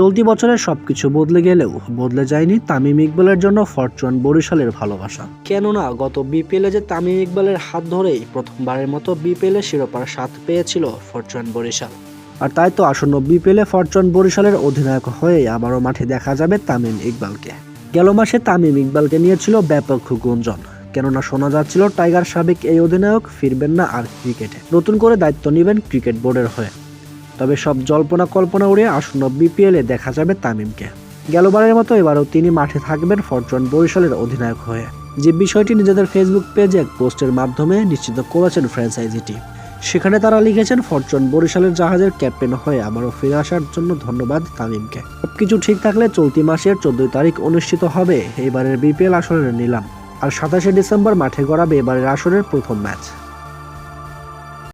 চলতি বছরের সবকিছু বদলে গেলেও বদলে যায়নি তামিম ইকবালের জন্য ফরচুন বরিশালের ভালোবাসা। কেননা গত বিপিএলে যে তামিম ইকবালের হাত ধরেই প্রথমবারের মতো বিপিএলে শিরোপার স্বাদ পেয়েছিল ফরচুন বরিশাল। আর তাই তো আসন্ন বিপিএলে ফরচুন বরিশালের অধিনায়ক হয়ে আবারও মাঠে দেখা যাবে তামিম ইকবালকে। গেল মাসে তামিম ইকবালকে নিয়েছিল ব্যাপক গুঞ্জন। কেননা শোনা যাচ্ছিল টাইগার সাবেক এই অধিনায়ক ফিরবেন না আর ক্রিকেটে। নতুন করে দায়িত্ব নেবেন ক্রিকেট বোর্ডের হয়ে। তবে সব জল্পনা কল্পনা উড়িয়ে আসন্ন বিপিএলে দেখা যাবে তামিমকে। গেলবারের মতো এবারও তিনি মাঠে থাকবেন ফরচুন বরিশালের অধিনায়ক হয়ে। যে বিষয়টি নিজেদের ফেসবুক পেজে এক পোস্টের মাধ্যমে নিশ্চিত করেছেন ফ্র্যাঞ্চাইজিটি। সেখানে তারা লিখেছেন ফরচুন বরিশালের জাহাজের ক্যাপ্টেন হয়ে আবারও ফিরে আসার জন্য ধন্যবাদ তামিমকে। সবকিছু ঠিক থাকলে চলতি মাসের চোদ্দই তারিখ অনুষ্ঠিত হবে। এবারের বিপিএল আসরের নিলাম। আর সাতাশে ডিসেম্বর মাঠে গড়াবে এবারের আসরের প্রথম ম্যাচ।